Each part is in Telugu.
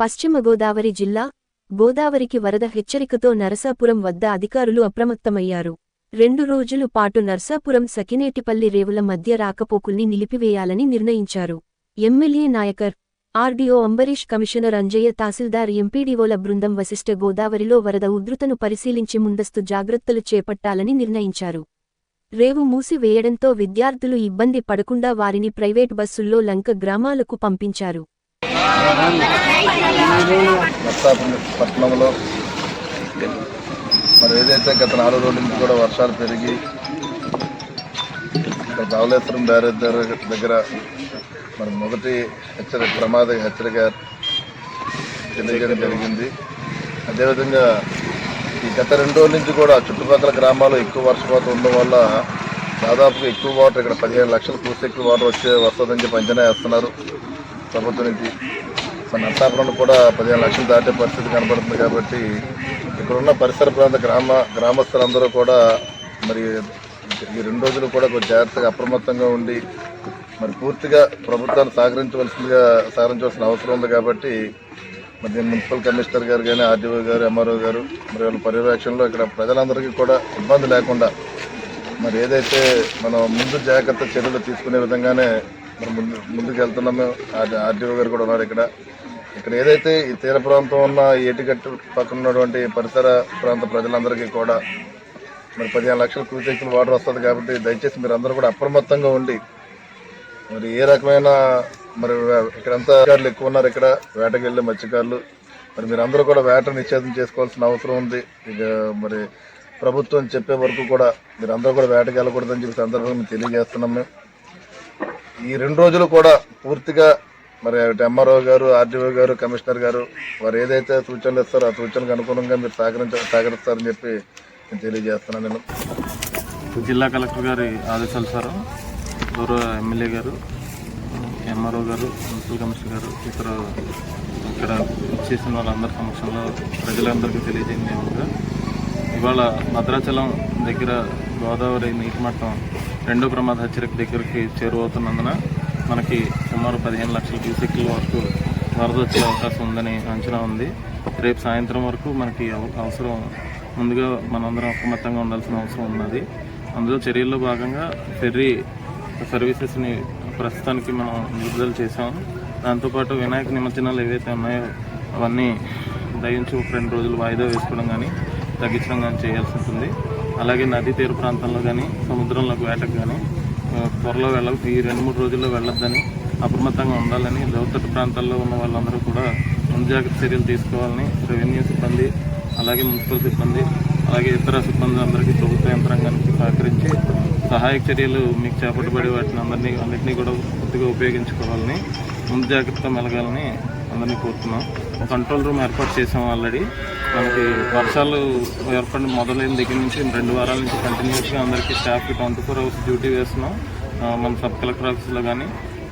పశ్చిమ గోదావరి జిల్లా గోదావరికి వరద హెచ్చరికతో నరసాపురం వద్ద అధికారులు అప్రమత్తమయ్యారు. రెండు రోజులు పాటు నర్సాపురం సకినేటిపల్లి రేవుల మధ్య రాకపోకుల్ని నిలిపివేయాలని నిర్ణయించారు. MLA Nayakar RDO Ambarish commissioner Anjaiah tahsildar ఎంపీడీఓల బృందం వశిష్ఠ గోదావరిలో వరద ఉధృతను పరిశీలించి ముందస్తు జాగ్రత్తలు చేపట్టాలని నిర్ణయించారు. రేవు మూసివేయడంతో విద్యార్థులు ఇబ్బంది పడకుండా వారిని ప్రైవేట్ బస్సుల్లో లంక గ్రామాలకు పంపించారు. పట్టణంలో. మరి ఏదైతే గత నాలుగు రోజుల నుంచి కూడా వర్షాలు పెరిగి ధవలేశ్వరం బ్యారేజ్ దగ్గర దగ్గర మరి మొదటి హెచ్చరిక ప్రమాద హెచ్చరిక తెలియజేయడం జరిగింది. అదేవిధంగా ఈ గత రెండు రోజుల నుంచి కూడా చుట్టుపక్కల గ్రామాల్లో ఎక్కువ వర్షపాతం ఉండడం వల్ల దాదాపుగా ఎక్కువ వాటర్ ఇక్కడ పదిహేను లక్షల పూర్తి ఎక్కువ వాటర్ వచ్చే వస్తుందని చెప్పి అంచనా వేస్తున్నారు. ప్రభుత్వం నుంచి మన నర్సాపురం కూడా పదిహేను లక్షలు దాటే పరిస్థితి కనబడుతుంది కాబట్టి ఇక్కడున్న పరిసర ప్రాంత గ్రామ గ్రామస్తులందరూ కూడా మరి ఈ రెండు రోజులు కూడా కొంచెం జాగ్రత్తగా అప్రమత్తంగా ఉండి మరి పూర్తిగా ప్రభుత్వాన్ని సహకరించవలసిందిగా సహకరించవలసిన అవసరం ఉంది కాబట్టి మరి మున్సిపల్ కమిషనర్ గారు కానీ ఆర్డీఓ గారు ఎంఆర్ఓ గారు మరి వాళ్ళ పర్యవేక్షణలో ఇక్కడ ప్రజలందరికీ కూడా ఇబ్బంది లేకుండా మరి ఏదైతే మనం ముందు జాగ్రత్త చర్యలు తీసుకునే విధంగానే మరి ముందు ముందుకు వెళ్తున్నాము ఆర్టీఓ గారు కూడా ఉన్నారు ఇక్కడ. ఇక్కడ ఏదైతే ఈ తీర ప్రాంతం ఉన్న ఏటిగట్టు పక్కన ఉన్నటువంటి పరిసర ప్రాంత ప్రజలందరికీ కూడా మరి పదిహేను లక్షల క్యూసెక్లు వాటర్ వస్తుంది కాబట్టి దయచేసి మీరు అందరూ కూడా అప్రమత్తంగా ఉండి మరి ఏ రకమైన మరి ఇక్కడంతా మత్స్యకారులు ఎక్కువ ఉన్నారు ఇక్కడ. వేటకి వెళ్ళే మత్స్యకారులు. మరి మీరు అందరూ కూడా వేట నిషేధం చేసుకోవాల్సిన అవసరం ఉంది. ఇక మరి ప్రభుత్వం చెప్పే వరకు కూడా మీరు అందరూ కూడా వేటకి వెళ్ళకూడదని చెప్పి సందర్భంగా మేము తెలియజేస్తున్నాం మేము. ఈ రెండు రోజులు కూడా పూర్తిగా మరి ఎంఆర్ఓ గారు ఆర్డీఓ గారు కమిషనర్ గారు వారు ఏదైతే సూచనలు ఇస్తారో ఆ సూచనలకు అనుగుణంగా మీరు సహకరించ సహకరిస్తారని చెప్పి నేను తెలియజేస్తున్నాను నేను. జిల్లా కలెక్టర్ గారి ఆదేశాలు సార్ గౌరవ ఎమ్మెల్యే గారు ఎంఆర్ఓ గారు మున్సిపల్ కమిషనర్ గారు ఇతర ఇక్కడ చేసిన వాళ్ళందరి సమక్షంలో ప్రజలందరికీ తెలియజేయండి ఏమనగా ఇవాళ భద్రాచలం దగ్గర గోదావరి నీటి మట్టం రెండో ప్రమాద హెచ్చరిక దగ్గరికి చేరువవుతున్నందున మనకి సుమారు పదిహేను లక్షల క్యూసెక్ల వరకు వరద వచ్చే అవకాశం ఉందని అంచనా ఉంది. రేపు సాయంత్రం వరకు మనకి అవసరం ముందుగా మనందరం అప్రమత్తంగా ఉండాల్సిన అవసరం ఉన్నది. అందులో చర్యల్లో భాగంగా ఫెర్రీ సర్వీసెస్ని ప్రస్తుతానికి మనం విడుదల చేసాం దాంతోపాటు వినాయక నిమజ్జనాలు ఏవైతే ఉన్నాయో అవన్నీ దయించి ఒక రెండు రోజులు వాయిదా వేసుకోవడం కానీ తగ్గించడం కానీ చేయాల్సి ఉంటుంది. అలాగే నదీ తీర ప్రాంతంలో కానీ సముద్రంలోకి వేటకు కానీ త్వరలో వెళ్ళ ఈ రెండు మూడు రోజుల్లో వెళ్ళొద్దని అప్రమత్తంగా ఉండాలని లోతట్టు ప్రాంతాల్లో ఉన్న వాళ్ళందరూ కూడా ముందు జాగ్రత్త చర్యలు తీసుకోవాలని రెవెన్యూ సిబ్బంది అలాగే మున్సిపల్ సిబ్బంది అలాగే ఇతర సిబ్బంది అందరికీ ప్రభుత్వ యంత్రాంగానికి సహకరించి సహాయక చర్యలు మీకు చేపట్టబడే వాటిని అందరినీ అన్నింటినీ కూడా పూర్తిగా ఉపయోగించుకోవాలని ముందు జాగ్రత్త మెలగాలని అందరినీ కోరుతున్నాం. ఒక కంట్రోల్ రూమ్ ఏర్పాటు చేసాం ఆల్రెడీ. మనకి వర్షాలు ఏర్పడిన మొదలైన దగ్గర నుంచి రెండు వారాల నుంచి కంటిన్యూస్గా అందరికీ స్టాఫ్కి ట్వంటీ ఫోర్ అవర్స్ డ్యూటీ వేస్తున్నాం. మన సబ్ కలెక్టర్ ఆఫీస్లో కానీ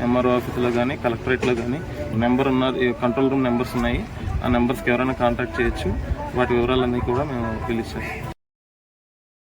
ఎంఆర్ఓ ఆఫీస్లో కానీ కలెక్టరేట్లో కానీ నెంబర్ ఉన్న కంట్రోల్ రూమ్ నెంబర్స్ ఉన్నాయి. ఆ నెంబర్స్కి ఎవరైనా కాంటాక్ట్ చేయొచ్చు. వాటి వివరాలన్నీ కూడా మేము పిలిచాం